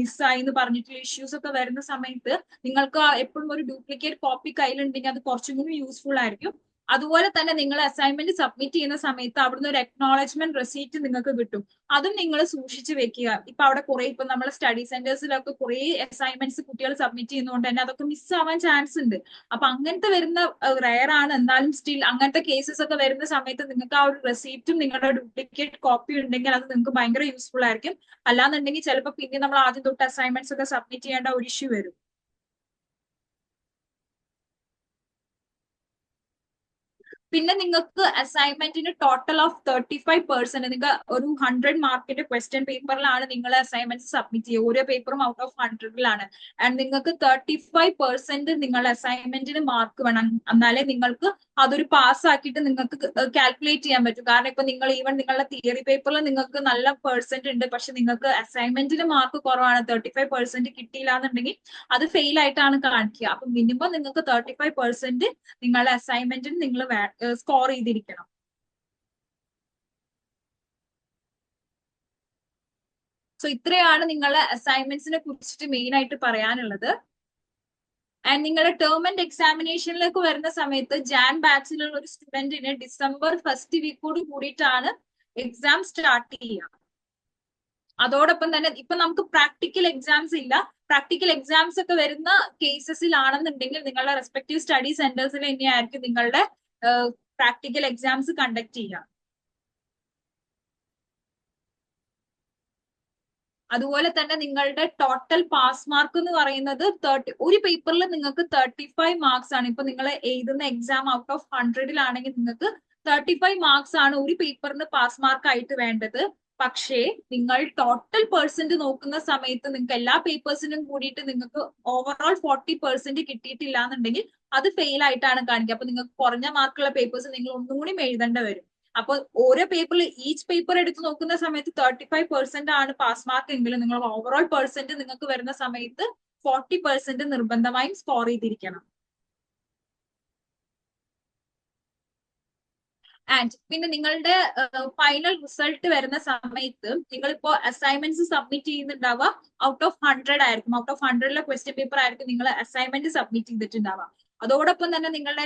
മിസ്സായി എന്ന് പറഞ്ഞിട്ടുള്ള ഇഷ്യൂസ് ഒക്കെ വരുന്ന സമയത്ത് നിങ്ങൾക്ക് എപ്പോഴും ഒരു ഡ്യൂപ്ലിക്കേറ്റ് കോപ്പി കയ്യിലുണ്ടെങ്കിൽ അത് കുറച്ചും കൂടി യൂസ്ഫുൾ ആയിരിക്കും. അതുപോലെ തന്നെ നിങ്ങൾ അസൈൻമെന്റ് സബ്മിറ്റ് ചെയ്യുന്ന സമയത്ത് അവിടുന്ന് ഒരു അക്നോളജ്മെന്റ് റെസീറ്റ് നിങ്ങൾക്ക് കിട്ടും. അതും നിങ്ങൾ സൂക്ഷിച്ചു വെക്കുക. ഇപ്പൊ അവിടെ കുറെ ഇപ്പൊ നമ്മളെ സ്റ്റഡി സെന്റേഴ്സിലൊക്കെ കുറെ അസൈൻമെന്റ്സ് കുട്ടികൾ സബ്മിറ്റ് ചെയ്യുന്നതുകൊണ്ട് തന്നെ അതൊക്കെ മിസ് ആവാൻ ചാൻസ് ഉണ്ട്. അപ്പൊ അങ്ങനത്തെ വരുന്ന റയർ ആണ്. എന്നാലും സ്റ്റിൽ അങ്ങനത്തെ കേസസ് ഒക്കെ വരുന്ന സമയത്ത് നിങ്ങൾക്ക് ആ ഒരു റെസീപ്റ്റും നിങ്ങളുടെ ഡ്യൂപ്ലിക്കേറ്റ് കോപ്പി ഉണ്ടെങ്കിൽ അത് നിങ്ങൾക്ക് ഭയങ്കര യൂസ്ഫുൾ ആയിരിക്കും. അല്ലാന്നുണ്ടെങ്കിൽ ചിലപ്പോൾ പിന്നെ നമ്മൾ ആദ്യം തൊട്ട് അസൈൻമെന്റ്സ് ഒക്കെ സബ്മിറ്റ് ചെയ്യേണ്ട ഒരു ഇഷ്യൂ വരും. പിന്നെ നിങ്ങൾക്ക് അസൈൻമെന്റിന് total of thirty five percent നിങ്ങൾ ഒരു ഹൺഡ്രഡ് മാർക്കിന്റെ ക്വസ്റ്റ്യൻ പേപ്പറിലാണ് നിങ്ങൾ അസൈൻമെന്റ് സബ്മിറ്റ് ചെയ്യുക ഓരോ പേപ്പറും ഔട്ട് ഓഫ് ഹൺഡ്രഡിലാണ് ആൻഡ് നിങ്ങൾക്ക് തേർട്ടി ഫൈവ് പെർസെന്റ് നിങ്ങൾ അസൈൻമെന്റിന് മാർക്ക് വേണം. എന്നാലേ നിങ്ങൾക്ക് അതൊരു പാസ് ആക്കിയിട്ട് നിങ്ങൾക്ക് കാൽക്കുലേറ്റ് ചെയ്യാൻ പറ്റും. കാരണം ഇപ്പൊ നിങ്ങൾ ഈവൻ നിങ്ങളുടെ തിയറി പേപ്പറിൽ നിങ്ങൾക്ക് നല്ല പെർസെന്റ് ഉണ്ട്. പക്ഷെ നിങ്ങൾക്ക് അസൈൻമെന്റിന് മാർക്ക് കുറവാണ്. തേർട്ടി ഫൈവ് പെർസെന്റ് കിട്ടിയില്ല എന്നുണ്ടെങ്കിൽ അത് ഫെയിൽ ആയിട്ടാണ് കാണിക്കുക. അപ്പൊ മിനിമം നിങ്ങൾക്ക് തേർട്ടി ഫൈവ് പെർസെന്റ് നിങ്ങളുടെ അസൈൻമെന്റിന് നിങ്ങൾ സ്കോർ ചെയ്തിരിക്കണം. സോ ഇത്രയാണ് നിങ്ങളെ അസൈൻമെന്റ്സിനെ കുറിച്ചിട്ട് മെയിൻ ആയിട്ട് പറയാനുള്ളത്. ആൻഡ് നിങ്ങളുടെ ടേം ആൻഡ് എക്സാമിനേഷനിലേക്ക് വരുന്ന സമയത്ത് ജാൻ ബാച്ചിലുള്ള ഒരു സ്റ്റുഡന്റിന് ഡിസംബർ ഫസ്റ്റ് വീക്കോട് കൂടിയിട്ടാണ് എക്സാം സ്റ്റാർട്ട് ചെയ്യുക. അതോടൊപ്പം തന്നെ ഇപ്പൊ നമുക്ക് പ്രാക്ടിക്കൽ എക്സാംസ് ഇല്ല. പ്രാക്ടിക്കൽ എക്സാംസ് ഒക്കെ വരുന്ന കേസസിലാണെന്നുണ്ടെങ്കിൽ നിങ്ങളുടെ റെസ്പെക്റ്റീവ് സ്റ്റഡി സെന്റേഴ്സിൽ തന്നെയായിരിക്കും നിങ്ങളുടെ പ്രാക്ടിക്കൽ എക്സാംസ് കണ്ടക്ട് ചെയ്യുക. അതുപോലെ തന്നെ നിങ്ങളുടെ ടോട്ടൽ പാസ് മാർക്ക് എന്ന് പറയുന്നത് തേർട്ടി ഒരു പേപ്പറിൽ നിങ്ങൾക്ക് തേർട്ടി ഫൈവ് മാർക്സ് ആണ്. ഇപ്പൊ നിങ്ങൾ എഴുതുന്ന എക്സാം ഔട്ട് ഓഫ് ഹൺഡ്രഡിലാണെങ്കിൽ നിങ്ങൾക്ക് തേർട്ടി ഫൈവ് മാർക്സ് ആണ് ഒരു പേപ്പറിന് പാസ് മാർക്ക് ആയിട്ട് വേണ്ടത്. പക്ഷേ നിങ്ങൾ ടോട്ടൽ പെർസെന്റ് നോക്കുന്ന സമയത്ത് നിങ്ങൾക്ക് എല്ലാ പേപ്പേഴ്സിനും കൂടിയിട്ട് നിങ്ങൾക്ക് ഓവറോൾ ഫോർട്ടി പെർസെന്റ് കിട്ടിയിട്ടില്ല എന്നുണ്ടെങ്കിൽ അത് ഫെയിൽ ആയിട്ടാണ് കാണിക്കുക. അപ്പൊ നിങ്ങൾക്ക് കുറഞ്ഞ മാർക്കുള്ള പേപ്പേഴ്സ് നിങ്ങൾ ഒന്നുകൂടി എഴുതേണ്ടി വരും. അപ്പൊ ഓരോ പേപ്പറിൽ ഈച്ച് പേപ്പർ എടുത്ത് നോക്കുന്ന സമയത്ത് തേർട്ടി ഫൈവ് പെർസെന്റ് ആണ് പാസ് മാർക്ക് എങ്കിലും നിങ്ങൾ ഓവറോൾ പെർസെന്റ് നിങ്ങൾക്ക് വരുന്ന സമയത്ത് ഫോർട്ടി പെർസെന്റ് നിർബന്ധമായും സ്കോർ ചെയ്തിരിക്കണം. ആൻഡ് പിന്നെ നിങ്ങളുടെ ഫൈനൽ റിസൾട്ട് വരുന്ന സമയത്ത് നിങ്ങളിപ്പോ അസൈൻമെന്റ്സ് സബ്മിറ്റ് ചെയ്യുന്നുണ്ടാവുക. ഔട്ട് ഓഫ് ഹൺഡ്രഡ് ആയിരിക്കും. ഔട്ട് ഓഫ് ഹൺഡ്രഡിലെ ക്വസ്റ്റ്യൻ പേപ്പർ ആയിരിക്കും നിങ്ങൾ അസൈൻമെന്റ് സബ്മിറ്റ് ചെയ്തിട്ടുണ്ടാവുക. അതോടൊപ്പം തന്നെ നിങ്ങളുടെ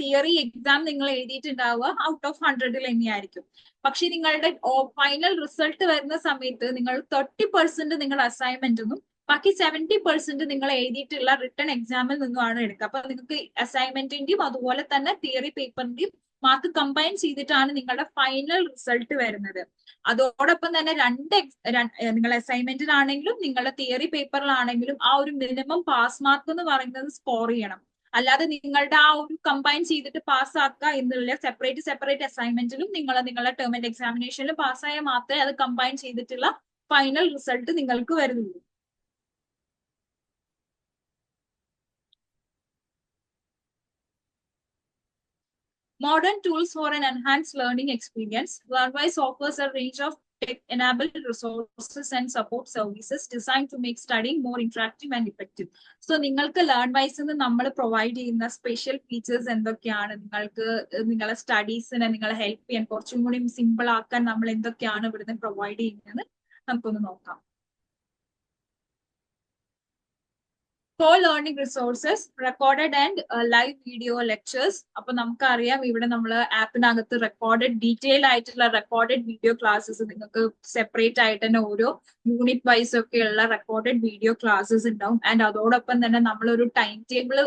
തിയറി എക്സാം നിങ്ങൾ എഴുതിയിട്ടുണ്ടാവുക. ഔട്ട് ഓഫ് ഹൺഡ്രഡിൽ തന്നെയായിരിക്കും പക്ഷെ നിങ്ങളുടെ ഫൈനൽ റിസൾട്ട് വരുന്ന സമയത്ത് നിങ്ങൾ തേർട്ടി പെർസെന്റ് നിങ്ങളുടെ അസൈൻമെന്റിനും ബാക്കി സെവന്റി പെർസെന്റ് നിങ്ങൾ എഴുതിയിട്ടുള്ള റിട്ടേൺ എക്സാമിൽ നിന്നുമാണ് എടുക്കുക. അപ്പൊ നിങ്ങൾക്ക് അസൈൻമെന്റിന്റെയും അതുപോലെ തന്നെ തിയറി പേപ്പറിന്റെയും മാർക്ക് കമ്പൈൻ ചെയ്തിട്ടാണ് നിങ്ങളുടെ ഫൈനൽ റിസൾട്ട് വരുന്നത്. അതോടൊപ്പം തന്നെ രണ്ട് നിങ്ങൾ അസൈൻമെന്റിലാണെങ്കിലും നിങ്ങളുടെ തിയറി പേപ്പറിലാണെങ്കിലും ആ ഒരു മിനിമം പാസ് മാർക്ക് എന്ന് പറയുന്നത് സ്കോർ ചെയ്യണം. അല്ലാതെ നിങ്ങളുടെ ആ ഒരു കമ്പൈൻ ചെയ്തിട്ട് പാസ്സാക്കുക എന്നുള്ള സെപ്പറേറ്റ് സെപ്പറേറ്റ് അസൈൻമെന്റിലും നിങ്ങൾ നിങ്ങളുടെ ടേം ആൻഡ് എക്സാമിനേഷനിലും പാസ്സായാൽ മാത്രമേ അത് കമ്പൈൻ ചെയ്തിട്ടുള്ള ഫൈനൽ റിസൾട്ട് നിങ്ങൾക്ക് വരുന്നുള്ളൂ Modern tools for an enhanced learning experience. LearnWise offers a range of tech-enabled resources and support services designed to make studying more interactive and effective. So നിങ്ങൾക്ക് learn wise നമ്മൾ provide ചെയ്യുന്ന special features എന്തൊക്കെയാണ് നിങ്ങൾക്ക് നിങ്ങളെ സ്റ്റഡീസിനെ നിങ്ങളെ help ചെയ്യാൻ കുറച്ചും കൂടി സിമ്പിൾ ആക്കാൻ നമ്മൾ എന്തൊക്കെയാണ് ഇവിടുന്ന് പ്രൊവൈഡ് ചെയ്യുന്നത് നമുക്കൊന്ന് നോക്കാം learning resources recorded and live video lectures അപ്പൊ നമുക്കറിയാം ഇവിടെ നമ്മൾ ആപ്പിനകത്ത് റെക്കോർഡഡ് ഡീറ്റെയിൽ ആയിട്ടുള്ള റെക്കോർഡഡ് വീഡിയോ ക്ലാസ്സസ് നിങ്ങൾക്ക് സെപ്പറേറ്റ് ആയിട്ട് തന്നെ ഓരോ യൂണിറ്റ് വൈസ് ഉള്ള റെക്കോർഡഡ് വീഡിയോ ക്ലാസ്സസ് ഉണ്ടാവും. ആൻഡ് അതോടൊപ്പം തന്നെ നമ്മൾ ഒരു ടൈം ടേബിൾ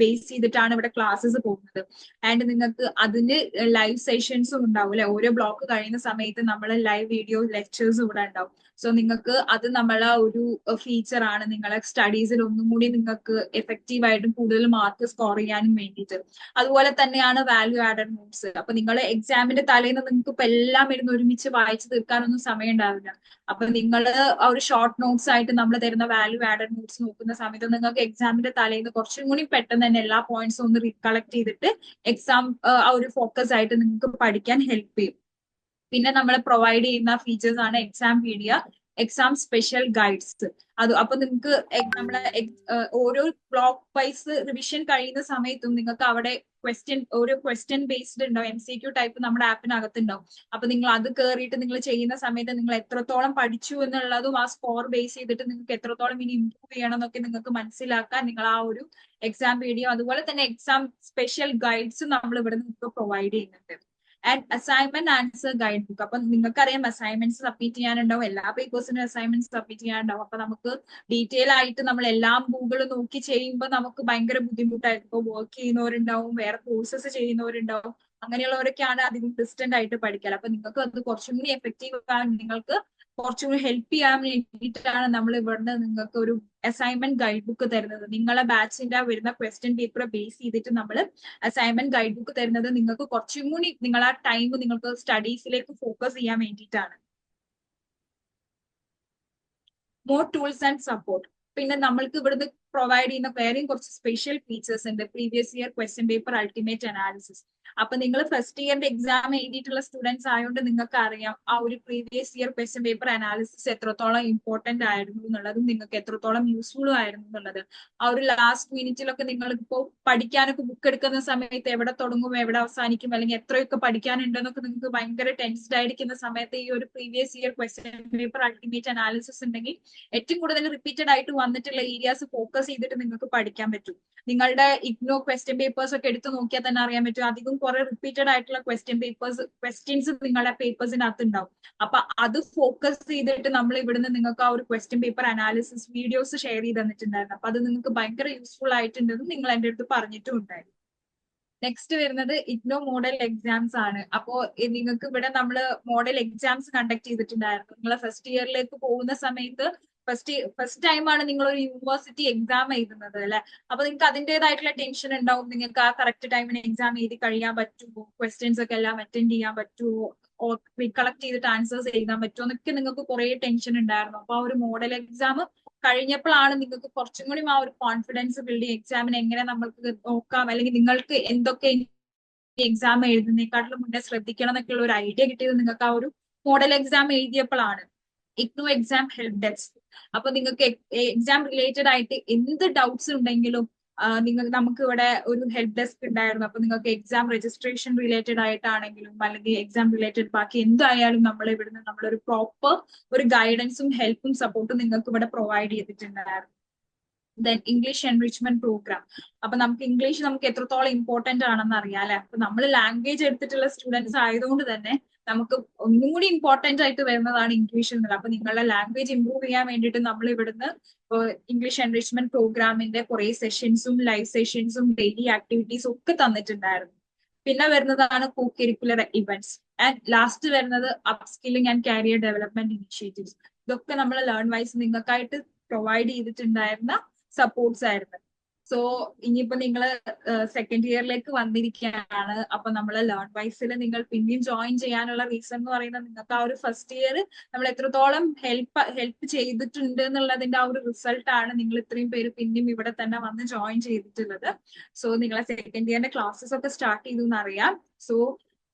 ബേസ് ചെയ്തിട്ടാണ് ഇവിടെ ക്ലാസ്സസ് പോകുന്നത്. ആൻഡ് നിങ്ങൾക്ക് അതിന് ലൈവ് സെഷൻസും ഉണ്ടാവും അല്ലെ? ഓരോ ബ്ലോക്ക് കഴിയുന്ന സമയത്ത് നമ്മൾ ലൈവ് വീഡിയോ ലെക്ചേഴ്സും ഇവിടെ ഉണ്ടാവും. സോ നിങ്ങൾക്ക് അത് നമ്മളെ ഒരു ഫീച്ചർ ആണ്. നിങ്ങളെ സ്റ്റഡീസിൽ ഒന്നും കൂടി നിങ്ങൾക്ക് എഫക്റ്റീവ് ആയിട്ടും കൂടുതൽ മാർക്ക് സ്കോർ ചെയ്യാനും വേണ്ടിയിട്ട്. അതുപോലെ തന്നെയാണ് വാല്യൂ ആഡഡ് നോട്ട്സ് അപ്പൊ നിങ്ങൾ എക്സാമിന്റെ തലേന്ന് നിങ്ങൾക്ക് ഇപ്പൊ എല്ലാം ഇരുന്ന് ഒരുമിച്ച് വായിച്ചു തീർക്കാനൊന്നും സമയം ഉണ്ടാവില്ല അപ്പൊ നിങ്ങൾ ഒരു ഷോർട്ട് നോട്ട്സ് ആയിട്ട് നമ്മൾ തരുന്ന വാല്യൂ ആഡഡ് നോട്ട്സ് നോക്കുന്ന സമയത്ത് നിങ്ങൾക്ക് എക്സാമിന്റെ തലേന്ന് കുറച്ചും കൂടി പെട്ടെന്ന് തന്നെ എല്ലാ പോയിന്റ്സും ഒന്ന് റീകളക്ട് ചെയ്തിട്ട് എക്സാം ആ ഒരു ഫോക്കസ് ആയിട്ട് നിങ്ങൾക്ക് പഠിക്കാൻ ഹെൽപ്പ് ചെയ്യും. പിന്നെ നമ്മൾ പ്രൊവൈഡ് ചെയ്യുന്ന ഫീച്ചേഴ്സ് ആണ് exam pedia exam special guides അത് അപ്പൊ നിങ്ങൾക്ക് നമ്മളെ ഓരോ ബ്ലോക്ക് വൈസ് റിവിഷൻ കഴിയുന്ന സമയത്തും നിങ്ങൾക്ക് അവിടെ ക്വസ്റ്റ്യൻ ഓരോ ക്വസ്റ്റ്യൻ ബേസ്ഡ് ഉണ്ടാവും. എം സി ക്യു ടൈപ്പ് നമ്മുടെ ആപ്പിനകത്ത് ഉണ്ടാവും അപ്പൊ നിങ്ങൾ അത് കയറിയിട്ട് നിങ്ങൾ ചെയ്യുന്ന സമയത്ത് നിങ്ങൾ എത്രത്തോളം പഠിച്ചു എന്നുള്ളതും ആ സ്കോർ ബേസ് ചെയ്തിട്ട് നിങ്ങൾക്ക് എത്രത്തോളം ഇനി ഇമ്പ്രൂവ് ചെയ്യണം എന്നൊക്കെ നിങ്ങൾക്ക് മനസ്സിലാക്കാൻ നിങ്ങൾ ആ ഒരു എക്സാം വീഡിയോ അതുപോലെ തന്നെ എക്സാം സ്പെഷ്യൽ ഗൈഡ്സ് നമ്മൾ ഇവിടെ നിങ്ങൾക്ക് പ്രൊവൈഡ് ചെയ്യുന്നുണ്ട്. And assignment answer guide book അപ്പൊ നിങ്ങൾക്കറിയാം അസൈൻമെന്റ്സ് സബ്മിറ്റ് ചെയ്യാനുണ്ടാവും. എല്ലാ പേപ്പേഴ്സിനും അസൈൻമെന്റ് സബ്മിറ്റ് ചെയ്യാനുണ്ടാവും. അപ്പൊ നമുക്ക് ഡീറ്റെയിൽ ആയിട്ട് നമ്മൾ എല്ലാം ഗൂഗിൾ നോക്കി ചെയ്യുമ്പോൾ നമുക്ക് ഭയങ്കര ബുദ്ധിമുട്ടായിരിക്കും. ഇപ്പൊ വർക്ക് ചെയ്യുന്നവരുണ്ടാവും വേറെ കോഴ്സസ് ചെയ്യുന്നവരുണ്ടാവും. അങ്ങനെയുള്ളവരൊക്കെയാണ് അധികം ഡിസ്റ്റന്റ് ആയിട്ട് പഠിക്കാറ്. അപ്പൊ നിങ്ങൾക്ക് അത് കുറച്ചും കൂടി എഫക്റ്റീവ് ആകാൻ നിങ്ങൾക്ക് കുറച്ചും കൂടി ഹെൽപ്പ് ചെയ്യാൻ വേണ്ടിയിട്ടാണ് നമ്മൾ ഇവിടുന്ന് നിങ്ങൾക്ക് ഒരു അസൈൻമെന്റ് ഗൈഡ് ബുക്ക് തരുന്നത്. നിങ്ങളെ ബാച്ചിന്റെ വരുന്ന ക്വസ്റ്റ്യൻ പേപ്പർ ബേസ് ചെയ്തിട്ട് നമ്മൾ അസൈൻമെന്റ് ഗൈഡ് ബുക്ക് തരുന്നത് നിങ്ങൾക്ക് കുറച്ചും കൂടി നിങ്ങൾ ആ ടൈം നിങ്ങൾക്ക് സ്റ്റഡീസിലേക്ക് ഫോക്കസ് ചെയ്യാൻ വേണ്ടിയിട്ടാണ്. മോർ ടൂൾസ് ആൻഡ് സപ്പോർട്ട് പിന്നെ നമ്മൾക്ക് ഇവിടുന്ന് പ്രൊവൈഡ് ചെയ്യുന്ന വേറെയും കുറച്ച് സ്പെഷ്യൽ ഫീച്ചേഴ്സ് ഉണ്ട്. Previous year question paper ultimate analysis അപ്പൊ നിങ്ങൾ ഫസ്റ്റ് ഇയറിന്റെ എക്സാം എഴുതിയിട്ടുള്ള സ്റ്റുഡൻസ് ആയതുകൊണ്ട് നിങ്ങൾക്ക് അറിയാം ആ ഒരു previous year question paper analysis എത്രത്തോളം ഇമ്പോർട്ടന്റ് ആയിരുന്നു എന്നുള്ളതും നിങ്ങൾക്ക് എത്രത്തോളം യൂസ്ഫുള്ളും ആയിരുന്നു എന്നുള്ളത്. ആ ഒരു ലാസ്റ്റ് മിനിറ്റിലൊക്കെ നിങ്ങൾ ഇപ്പോൾ പഠിക്കാനൊക്കെ ബുക്ക് എടുക്കുന്ന സമയത്ത് എവിടെ തുടങ്ങും എവിടെ അവസാനിക്കും അല്ലെങ്കിൽ എത്രയൊക്കെ പഠിക്കാനുണ്ടെന്നൊക്കെ നിങ്ങൾക്ക് ഭയങ്കര ടെൻസ്ഡ് ആയിരിക്കുന്ന സമയത്ത് ഈ ഒരു previous year question paper ultimate analysis ഉണ്ടെങ്കിൽ ഏറ്റവും കൂടുതൽ റിപ്പീറ്റഡ് ആയിട്ട് വന്നിട്ടുള്ള ഏരിയാസ് ഫോക്കസ് ചെയ്തിട്ട് നിങ്ങൾക്ക് പഠിക്കാൻ പറ്റും. നിങ്ങളുടെ ഇഗ്നോ ക്വസ്റ്റ്യൻ പേപ്പേഴ്സ് ഒക്കെ എടുത്ത് നോക്കിയാൽ തന്നെ അറിയാൻ പറ്റും. അധികം കുറെ റിപ്പീറ്റഡ് ആയിട്ടുള്ള ക്വസ്റ്റ്യൻ പേപ്പേഴ്സ് ക്വസ്റ്റ്യൻസ് നിങ്ങളുടെ പേപ്പേഴ്സിനകത്ത് ഉണ്ടാവും അപ്പൊ അത് ഫോക്കസ് ചെയ്തിട്ട് നമ്മൾ ഇവിടുന്ന് നിങ്ങൾക്ക് ആ ഒരു question paper analysis videos share ചെയ്ത് തന്നിട്ടുണ്ടായിരുന്നു. അപ്പൊ അത് നിങ്ങൾക്ക് ഭയങ്കര യൂസ്ഫുൾ ആയിട്ടുണ്ടെന്ന് നിങ്ങൾ എന്റെ അടുത്ത് പറഞ്ഞിട്ടും ഉണ്ടായിരുന്നു. നെക്സ്റ്റ് വരുന്നത് ഇഗ്നോ മോഡൽ എക്സാംസ് ആണ്. അപ്പോ നിങ്ങൾക്ക് ഇവിടെ നമ്മൾ മോഡൽ എക്സാംസ് കണ്ടക്ട് ചെയ്തിട്ടുണ്ടായിരുന്നു. നിങ്ങൾ ഫസ്റ്റ് ഇയറിലേക്ക് പോകുന്ന സമയത്ത് ഫസ്റ്റ് ഫസ്റ്റ് ടൈമാണ് നിങ്ങൾ ഒരു യൂണിവേഴ്സിറ്റി എക്സാം എഴുതുന്നത് അല്ലെ? അപ്പൊ നിങ്ങൾക്ക് അതിന്റെതായിട്ടുള്ള ടെൻഷൻ ഉണ്ടാവും. നിങ്ങൾക്ക് ആ കറക്റ്റ് ടൈമിന് എക്സാം എഴുതി കഴിയാൻ പറ്റുമോ? ക്വസ്റ്റ്യൻസ് ഒക്കെ എല്ലാം അറ്റൻഡ് ചെയ്യാൻ പറ്റുമോ? കളക്ട് ചെയ്തിട്ട് ആൻസേഴ്സ് എഴുതാൻ പറ്റുമോ? എന്നൊക്കെ നിങ്ങൾക്ക് കുറെ ടെൻഷൻ ഉണ്ടായിരുന്നു. അപ്പൊ ആ ഒരു മോഡൽ എക്സാം കഴിഞ്ഞപ്പോഴാണ് നിങ്ങൾക്ക് കുറച്ചും കൂടി ആ ഒരു കോൺഫിഡൻസ് ബിൽഡ് എക്സാമിന് എങ്ങനെ നമ്മൾക്ക് നോക്കാം? അല്ലെങ്കിൽ നിങ്ങൾക്ക് എന്തൊക്കെ എക്സാം എഴുതുന്നേക്കാട്ടിലും മുന്നേ ശ്രദ്ധിക്കണം എന്നൊക്കെയുള്ള ഒരു ഐഡിയ കിട്ടിയത് നിങ്ങൾക്ക് ആ ഒരു മോഡൽ എക്സാം എഴുതിയപ്പോഴാണ്. ഇഗ്നോ എക്സാം ഹെൽപ് ഡെസ്ക് അപ്പൊ നിങ്ങൾക്ക് എക്സാം റിലേറ്റഡ് ആയിട്ട് എന്ത് ഡൗട്ട്സ് ഉണ്ടെങ്കിലും നിങ്ങൾ നമുക്ക് ഇവിടെ ഒരു ഹെൽപ്പ് ഡെസ്ക് ഉണ്ടായിരുന്നു. അപ്പൊ നിങ്ങൾക്ക് എക്സാം രജിസ്ട്രേഷൻ റിലേറ്റഡ് ആയിട്ടാണെങ്കിലും അല്ലെങ്കിൽ എക്സാം റിലേറ്റഡ് ബാക്കി എന്തായാലും നമ്മൾ ഇവിടുന്ന് നമ്മളൊരു പ്രോപ്പർ ഒരു ഗൈഡൻസും ഹെൽപ്പും സപ്പോർട്ടും നിങ്ങൾക്ക് ഇവിടെ പ്രൊവൈഡ് ചെയ്തിട്ടുണ്ടായിരുന്നു. ദെൻ ഇംഗ്ലീഷ് എൻറിച്ച്മെന്റ് പ്രോഗ്രാം അപ്പൊ നമുക്ക് ഇംഗ്ലീഷ് നമുക്ക് എത്രത്തോളം ഇമ്പോർട്ടന്റ് ആണെന്ന് അറിയാം അല്ലെ? അപ്പൊ നമ്മൾ ലാംഗ്വേജ് എടുത്തിട്ടുള്ള സ്റ്റുഡൻസ് ആയതുകൊണ്ട് തന്നെ നമുക്ക് ഒന്നും കൂടി ഇമ്പോർട്ടന്റ് ആയിട്ട് വരുന്നതാണ് ഇംഗ്ലീഷ് എന്നുള്ളത് അപ്പൊ നിങ്ങളുടെ ലാംഗ്വേജ് ഇംപ്രൂവ് ചെയ്യാൻ വേണ്ടിയിട്ട് നമ്മൾ ഇവിടുന്ന് ഇംഗ്ലീഷ് എൻറിച്ച്മെന്റ് പ്രോഗ്രാമിന്റെ കുറെ സെഷൻസും ലൈവ് സെഷൻസും ഡെയിലി ആക്ടിവിറ്റീസും ഒക്കെ തന്നിട്ടുണ്ടായിരുന്നു. പിന്നെ വരുന്നതാണ് co curricular events and last വരുന്നത് upskilling and career development initiatives ഇതൊക്കെ നമ്മൾ ലേൺ വൈസ് നിങ്ങൾക്കായിട്ട് പ്രൊവൈഡ് ചെയ്തിട്ടുണ്ടായിരുന്ന സപ്പോർട്ട്സ് ആയിരുന്നു. സോ ഇനിയിപ്പോ നിങ്ങൾ സെക്കൻഡ് ഇയറിലേക്ക് വന്നിരിക്കുകയാണ് അപ്പൊ നമ്മൾ ലേൺ വൈസിൽ നിങ്ങൾ പിന്നെയും ജോയിൻ ചെയ്യാനുള്ള റീസൺ എന്ന് പറയുന്നത് നിങ്ങൾക്ക് ആ ഒരു ഫസ്റ്റ് ഇയർ നമ്മൾ എത്രത്തോളം ഹെൽപ്പ് ഹെൽപ്പ് ചെയ്തിട്ടുണ്ട് എന്നുള്ളതിന്റെ ആ ഒരു റിസൾട്ട് ആണ് നിങ്ങൾ ഇത്രയും പേര് പിന്നെയും ഇവിടെ തന്നെ വന്ന് ജോയിൻ ചെയ്തിട്ടുള്ളത്. സോ നിങ്ങളെ സെക്കൻഡ് ഇയറിന്റെ ക്ലാസ്സസ് ഒക്കെ സ്റ്റാർട്ട് ചെയ്തു എന്നറിയാം. സോ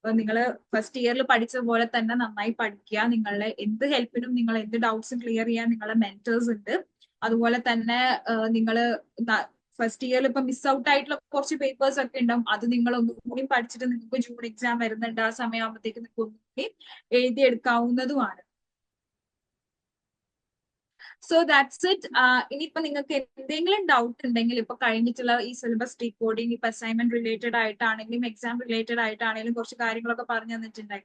നിങ്ങൾ ഫസ്റ്റ് ഇയറിൽ പഠിച്ച പോലെ തന്നെ നന്നായി പഠിക്കുക. നിങ്ങളുടെ എന്ത് ഹെൽപ്പിനും നിങ്ങൾ എന്ത് ഡൗട്ട്സും ക്ലിയർ ചെയ്യാൻ നിങ്ങളെ മെന്റേഴ്സ് ഉണ്ട്. അതുപോലെ തന്നെ നിങ്ങൾ ഫസ്റ്റ് ഇയറിൽ ഇപ്പൊ മിസ് ഔട്ട് ആയിട്ടുള്ള കുറച്ച് പേപ്പേഴ്സ് ഒക്കെ ഉണ്ടാവും. അത് നിങ്ങൾ ഒന്നുകൂടി പഠിച്ചിട്ട് നിങ്ങൾക്ക് ജൂൺ എക്സാം വരുന്നുണ്ട്. ആ സമയമാകുമ്പോഴത്തേക്ക് നിങ്ങൾക്ക് ഒന്നുകൂടി എഴുതിയെടുക്കാവുന്നതുമാണ് സോ ദാറ്റ്സ് ഇറ്റ് ഇനിയിപ്പോ നിങ്ങൾക്ക് എന്തെങ്കിലും ഡൗട്ട് ഉണ്ടെങ്കിൽ ഇപ്പൊ കഴിഞ്ഞിട്ടുള്ള ഈ സിലബസ് ഡീകോഡിങ് ഇപ്പൊ അസൈൻമെന്റ് റിലേറ്റഡ് ആയിട്ടാണെങ്കിലും എക്സാം റിലേറ്റഡ് ആയിട്ടാണെങ്കിലും കുറച്ച് കാര്യങ്ങളൊക്കെ പറഞ്ഞു തന്നിട്ടുണ്ടായി.